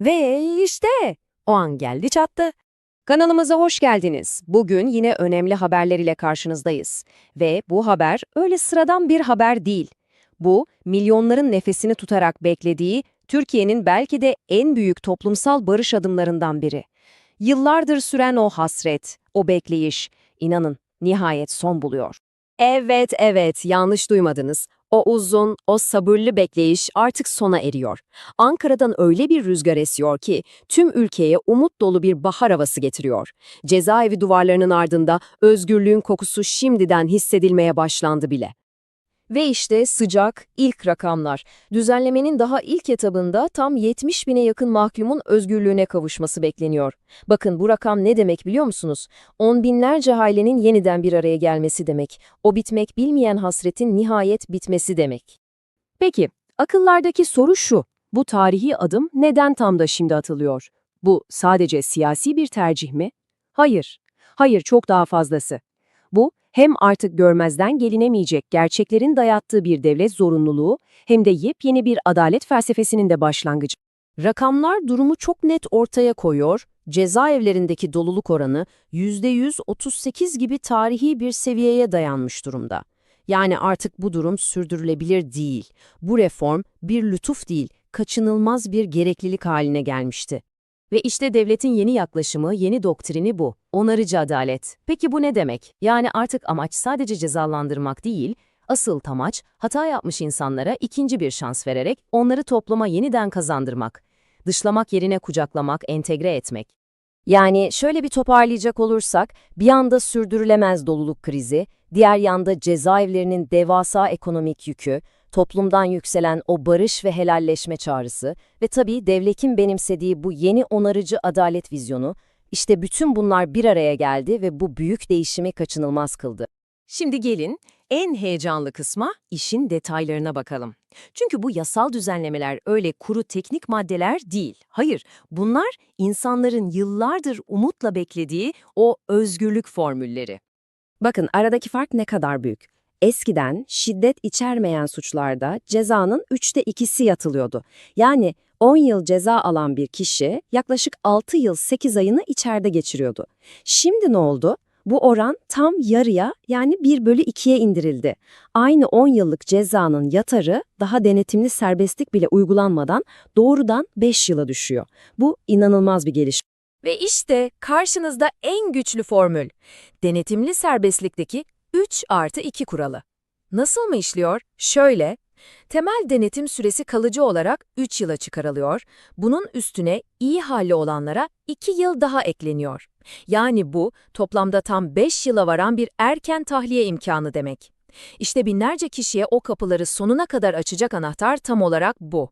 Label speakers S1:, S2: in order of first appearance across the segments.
S1: Ve işte o an geldi çattı. Kanalımıza hoş geldiniz. Bugün yine önemli haberler ile karşınızdayız. Ve bu haber öyle sıradan bir haber değil. Bu, milyonların nefesini tutarak beklediği Türkiye'nin belki de en büyük toplumsal barış adımlarından biri. Yıllardır süren o hasret, o bekleyiş, inanın nihayet son buluyor. Evet, evet, yanlış duymadınız. O uzun, o sabırlı bekleyiş artık sona eriyor. Ankara'dan öyle bir rüzgar esiyor ki tüm ülkeye umut dolu bir bahar havası getiriyor. Cezaevi duvarlarının ardında özgürlüğün kokusu şimdiden hissedilmeye başlandı bile. Ve işte sıcak ilk rakamlar. Düzenlemenin daha ilk etabında tam 70 bine yakın mahkumun özgürlüğüne kavuşması bekleniyor. Bakın bu rakam ne demek biliyor musunuz? On binlerce ailenin yeniden bir araya gelmesi demek. O bitmek bilmeyen hasretin nihayet bitmesi demek. Peki, akıllardaki soru şu. Bu tarihi adım neden tam da şimdi atılıyor? Bu sadece siyasi bir tercih mi? Hayır. Hayır, çok daha fazlası. Bu, hem artık görmezden gelinemeyecek gerçeklerin dayattığı bir devlet zorunluluğu hem de yepyeni bir adalet felsefesinin de başlangıcı. Rakamlar durumu çok net ortaya koyuyor, cezaevlerindeki doluluk oranı %138 gibi tarihi bir seviyeye dayanmış durumda. Yani artık bu durum sürdürülebilir değil. Bu reform bir lütuf değil, kaçınılmaz bir gereklilik haline gelmişti. Ve işte devletin yeni yaklaşımı, yeni doktrini bu. Onarıcı adalet. Peki bu ne demek? Yani artık amaç sadece cezalandırmak değil, asıl tamaç hata yapmış insanlara ikinci bir şans vererek onları topluma yeniden kazandırmak. Dışlamak yerine kucaklamak, entegre etmek. Yani şöyle bir toparlayacak olursak, bir yanda sürdürülemez doluluk krizi, diğer yanda cezaevlerinin devasa ekonomik yükü, toplumdan yükselen o barış ve helalleşme çağrısı ve tabii devletin benimsediği bu yeni onarıcı adalet vizyonu, işte bütün bunlar bir araya geldi ve bu büyük değişimi kaçınılmaz kıldı. Şimdi gelin en heyecanlı kısma işin detaylarına bakalım. Çünkü bu yasal düzenlemeler öyle kuru teknik maddeler değil. Hayır, bunlar insanların yıllardır umutla beklediği o özgürlük formülleri. Bakın aradaki fark ne kadar büyük. Eskiden şiddet içermeyen suçlarda cezanın üçte ikisi yatılıyordu. Yani 10 yıl ceza alan bir kişi yaklaşık 6 yıl 8 ayını içeride geçiriyordu. Şimdi ne oldu? Bu oran tam yarıya yani 1 bölü 2'ye indirildi. Aynı 10 yıllık cezanın yatarı daha denetimli serbestlik bile uygulanmadan doğrudan 5 yıla düşüyor. Bu inanılmaz bir gelişme. Ve işte karşınızda en güçlü formül. Denetimli serbestlikteki 3 artı 2 kuralı. Nasıl mı işliyor? Şöyle, temel denetim süresi kalıcı olarak 3 yıla çıkarılıyor, bunun üstüne iyi halli olanlara 2 yıl daha ekleniyor. Yani bu toplamda tam 5 yıla varan bir erken tahliye imkanı demek. İşte binlerce kişiye o kapıları sonuna kadar açacak anahtar tam olarak bu.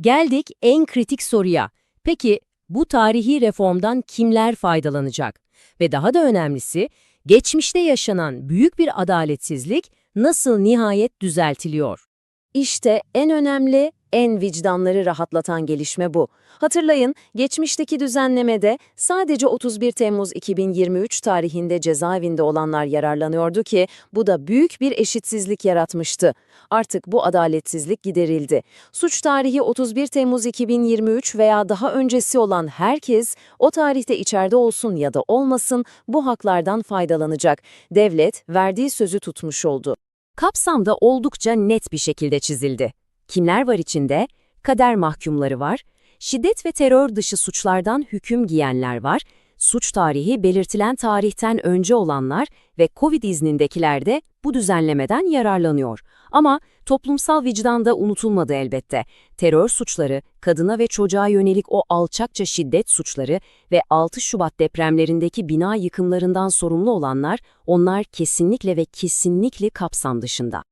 S1: Geldik en kritik soruya. Peki bu tarihi reformdan kimler faydalanacak? Ve daha da önemlisi, geçmişte yaşanan büyük bir adaletsizlik nasıl nihayet düzeltiliyor? İşte en önemli, en vicdanları rahatlatan gelişme bu. Hatırlayın, geçmişteki düzenlemede sadece 31 Temmuz 2023 tarihinde cezaevinde olanlar yararlanıyordu ki bu da büyük bir eşitsizlik yaratmıştı. Artık bu adaletsizlik giderildi. Suç tarihi 31 Temmuz 2023 veya daha öncesi olan herkes o tarihte içeride olsun ya da olmasın bu haklardan faydalanacak. Devlet verdiği sözü tutmuş oldu. Kapsam da oldukça net bir şekilde çizildi. Kimler var içinde? Kader mahkumları var, şiddet ve terör dışı suçlardan hüküm giyenler var, suç tarihi belirtilen tarihten önce olanlar ve Covid iznindekiler de bu düzenlemeden yararlanıyor. Ama toplumsal vicdanda unutulmadı elbette. Terör suçları, kadına ve çocuğa yönelik o alçakça şiddet suçları ve 6 Şubat depremlerindeki bina yıkımlarından sorumlu olanlar, onlar kesinlikle ve kesinlikle kapsam dışında.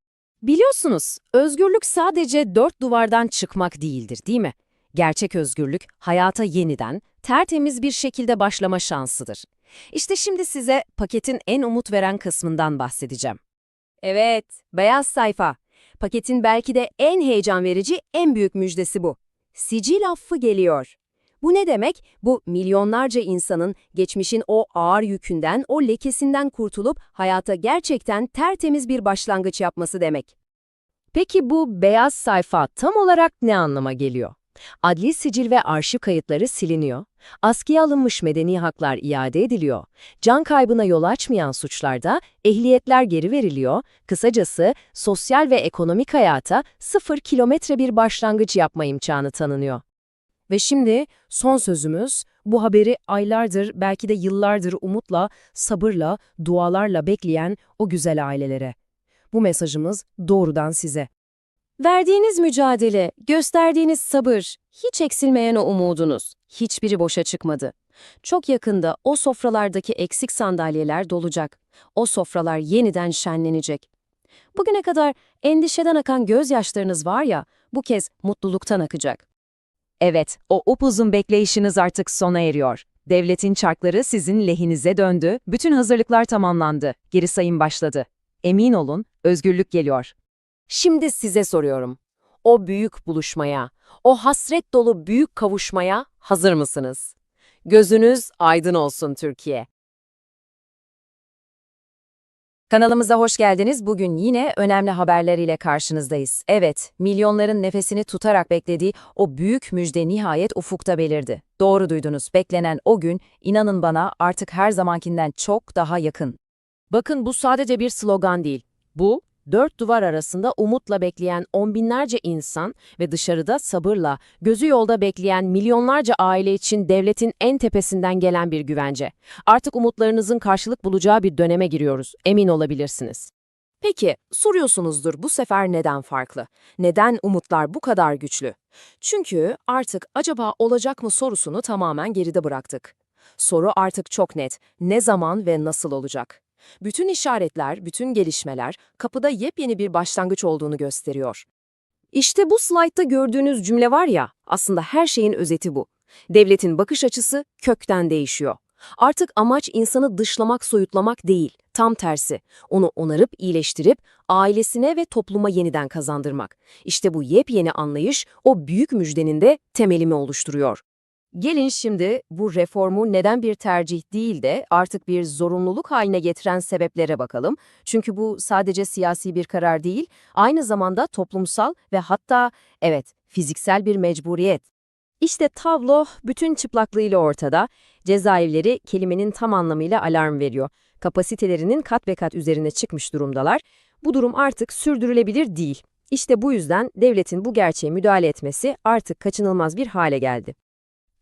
S1: Biliyorsunuz, özgürlük sadece dört duvardan çıkmak değildir, değil mi? Gerçek özgürlük, hayata yeniden, tertemiz bir şekilde başlama şansıdır. İşte şimdi size paketin en umut veren kısmından bahsedeceğim. Evet, beyaz sayfa. Paketin belki de en heyecan verici, en büyük müjdesi bu. Sicil affı geliyor. Bu ne demek? Bu milyonlarca insanın geçmişin o ağır yükünden, o lekesinden kurtulup hayata gerçekten tertemiz bir başlangıç yapması demek. Peki bu beyaz sayfa tam olarak ne anlama geliyor? Adli sicil ve arşiv kayıtları siliniyor. Askıya alınmış medeni haklar iade ediliyor. Can kaybına yol açmayan suçlarda ehliyetler geri veriliyor. Kısacası sosyal ve ekonomik hayata sıfır kilometre bir başlangıç yapma imkanı tanınıyor. Ve şimdi son sözümüz, bu haberi aylardır belki de yıllardır umutla, sabırla, dualarla bekleyen o güzel ailelere. Bu mesajımız doğrudan size. Verdiğiniz mücadele, gösterdiğiniz sabır, hiç eksilmeyen o umudunuz, hiçbiri boşa çıkmadı. Çok yakında o sofralardaki eksik sandalyeler dolacak. O sofralar yeniden şenlenecek. Bugüne kadar endişeden akan gözyaşlarınız var ya, bu kez mutluluktan akacak. Evet, o upuzun bekleyişiniz artık sona eriyor. Devletin çarkları sizin lehinize döndü, bütün hazırlıklar tamamlandı, geri sayım başladı. Emin olun, özgürlük geliyor. Şimdi size soruyorum. O büyük buluşmaya, o hasret dolu büyük kavuşmaya hazır mısınız? Gözünüz aydın olsun Türkiye. Kanalımıza hoş geldiniz. Bugün yine önemli haberleriyle karşınızdayız. Evet, milyonların nefesini tutarak beklediği o büyük müjde nihayet ufukta belirdi. Doğru duydunuz. Beklenen o gün, inanın bana artık her zamankinden çok daha yakın. Bakın bu sadece bir slogan değil. Bu, dört duvar arasında umutla bekleyen on binlerce insan ve dışarıda sabırla, gözü yolda bekleyen milyonlarca aile için devletin en tepesinden gelen bir güvence. Artık umutlarınızın karşılık bulacağı bir döneme giriyoruz, emin olabilirsiniz. Peki, soruyorsunuzdur bu sefer neden farklı? Neden umutlar bu kadar güçlü? Çünkü artık acaba olacak mı sorusunu tamamen geride bıraktık. Soru artık çok net. Ne zaman ve nasıl olacak? Bütün işaretler, bütün gelişmeler kapıda yepyeni bir başlangıç olduğunu gösteriyor. İşte bu slaytta gördüğünüz cümle var ya, aslında her şeyin özeti bu. Devletin bakış açısı kökten değişiyor. Artık amaç insanı dışlamak, soyutlamak değil, tam tersi. Onu onarıp, iyileştirip, ailesine ve topluma yeniden kazandırmak. İşte bu yepyeni anlayış, o büyük müjdenin de temelimi oluşturuyor. Gelin şimdi bu reformu neden bir tercih değil de artık bir zorunluluk haline getiren sebeplere bakalım. Çünkü bu sadece siyasi bir karar değil, aynı zamanda toplumsal ve hatta evet fiziksel bir mecburiyet. İşte tablo bütün çıplaklığıyla ortada. Cezaevleri kelimenin tam anlamıyla alarm veriyor. Kapasitelerinin kat ve kat üzerine çıkmış durumdalar. Bu durum artık sürdürülebilir değil. İşte bu yüzden devletin bu gerçeğe müdahale etmesi artık kaçınılmaz bir hale geldi.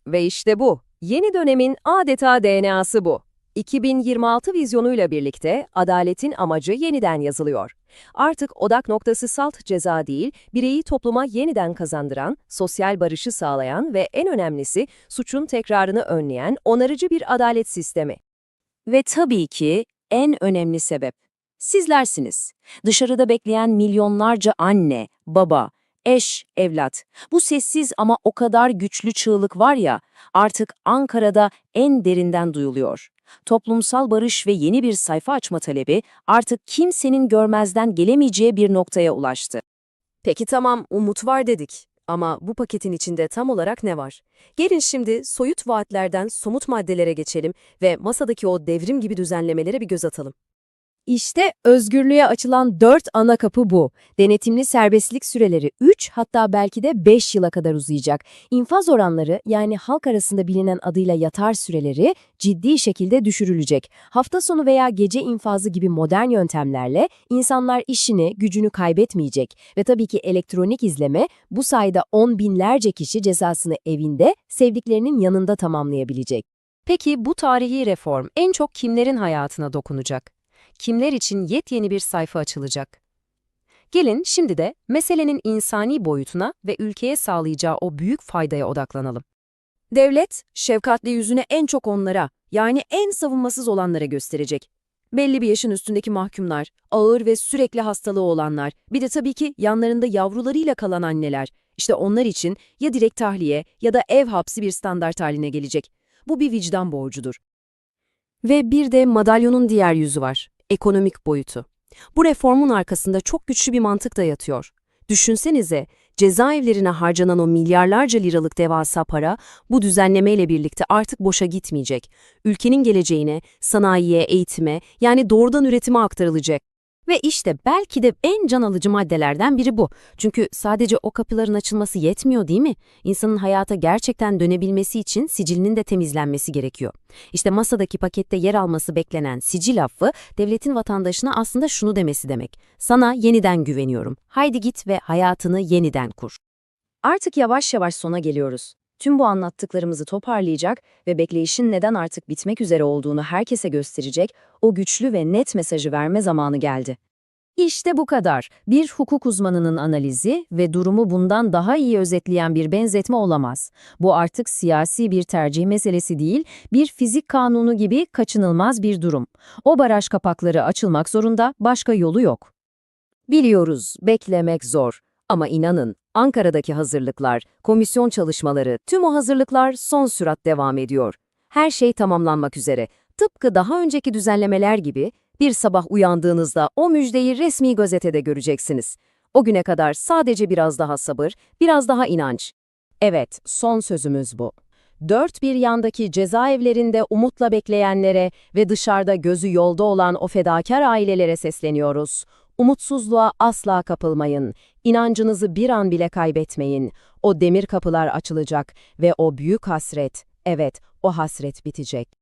S1: Ve işte bu. Yeni dönemin adeta DNA'sı bu. 2026 vizyonuyla birlikte adaletin amacı yeniden yazılıyor. Artık odak noktası salt ceza değil, bireyi topluma yeniden kazandıran, sosyal barışı sağlayan ve en önemlisi suçun tekrarını önleyen onarıcı bir adalet sistemi. Ve tabii ki en önemli sebep. Sizlersiniz. Dışarıda bekleyen milyonlarca anne, baba, eş, evlat. Bu sessiz ama o kadar güçlü çığlık var ya, artık Ankara'da en derinden duyuluyor. Toplumsal barış ve yeni bir sayfa açma talebi artık kimsenin görmezden gelemeyeceği bir noktaya ulaştı. Peki tamam, umut var dedik. Ama bu paketin içinde tam olarak ne var? Gelin şimdi soyut vaatlerden somut maddelere geçelim ve masadaki o devrim gibi düzenlemelere bir göz atalım. İşte özgürlüğe açılan dört ana kapı bu. Denetimli serbestlik süreleri 3 hatta belki de 5 yıla kadar uzayacak. İnfaz oranları yani halk arasında bilinen adıyla yatar süreleri ciddi şekilde düşürülecek. Hafta sonu veya gece infazı gibi modern yöntemlerle insanlar işini, gücünü kaybetmeyecek. Ve tabii ki elektronik izleme bu sayede on binlerce kişi cezasını evinde, sevdiklerinin yanında tamamlayabilecek. Peki bu tarihi reform en çok kimlerin hayatına dokunacak? Kimler için yepyeni bir sayfa açılacak. Gelin şimdi de meselenin insani boyutuna ve ülkeye sağlayacağı o büyük faydaya odaklanalım. Devlet, şefkatli yüzüne en çok onlara, yani en savunmasız olanlara gösterecek. Belli bir yaşın üstündeki mahkumlar, ağır ve sürekli hastalığı olanlar, bir de tabii ki yanlarında yavrularıyla kalan anneler. İşte onlar için ya direkt tahliye ya da ev hapsi bir standart haline gelecek. Bu bir vicdan borcudur. Ve bir de madalyonun diğer yüzü var ekonomik boyutu. Bu reformun arkasında çok güçlü bir mantık da yatıyor. Düşünsenize, cezaevlerine harcanan o milyarlarca liralık devasa para bu düzenlemeyle birlikte artık boşa gitmeyecek. Ülkenin geleceğine, sanayiye, eğitime yani doğrudan üretime aktarılacak.
S2: Ve işte belki de en can alıcı maddelerden biri bu. Çünkü sadece o kapıların açılması yetmiyor değil mi? İnsanın hayata gerçekten dönebilmesi için sicilinin de temizlenmesi gerekiyor. İşte masadaki pakette yer alması beklenen sicil affı, devletin vatandaşına aslında şunu demesi demek. Sana yeniden güveniyorum. Haydi git ve hayatını yeniden kur.
S1: Artık yavaş yavaş sona geliyoruz. Tüm bu anlattıklarımızı toparlayacak ve bekleyişin neden artık bitmek üzere olduğunu herkese gösterecek o güçlü ve net mesajı verme zamanı geldi.
S2: İşte bu kadar. Bir hukuk uzmanının analizi ve durumu bundan daha iyi özetleyen bir benzetme olamaz. Bu artık siyasi bir tercih meselesi değil, bir fizik kanunu gibi kaçınılmaz bir durum. O baraj kapakları açılmak zorunda, başka yolu yok.
S1: Biliyoruz, beklemek zor. Ama inanın, Ankara'daki hazırlıklar, komisyon çalışmaları, tüm o hazırlıklar son sürat devam ediyor. Her şey tamamlanmak üzere. Tıpkı daha önceki düzenlemeler gibi bir sabah uyandığınızda o müjdeyi resmi gazetede göreceksiniz. O güne kadar sadece biraz daha sabır, biraz daha inanç. Evet, son sözümüz bu. Dört bir yandaki cezaevlerinde umutla bekleyenlere ve dışarıda gözü yolda olan o fedakar ailelere sesleniyoruz. Umutsuzluğa asla kapılmayın. İnancınızı bir an bile kaybetmeyin. O demir kapılar açılacak ve o büyük hasret, evet o hasret bitecek.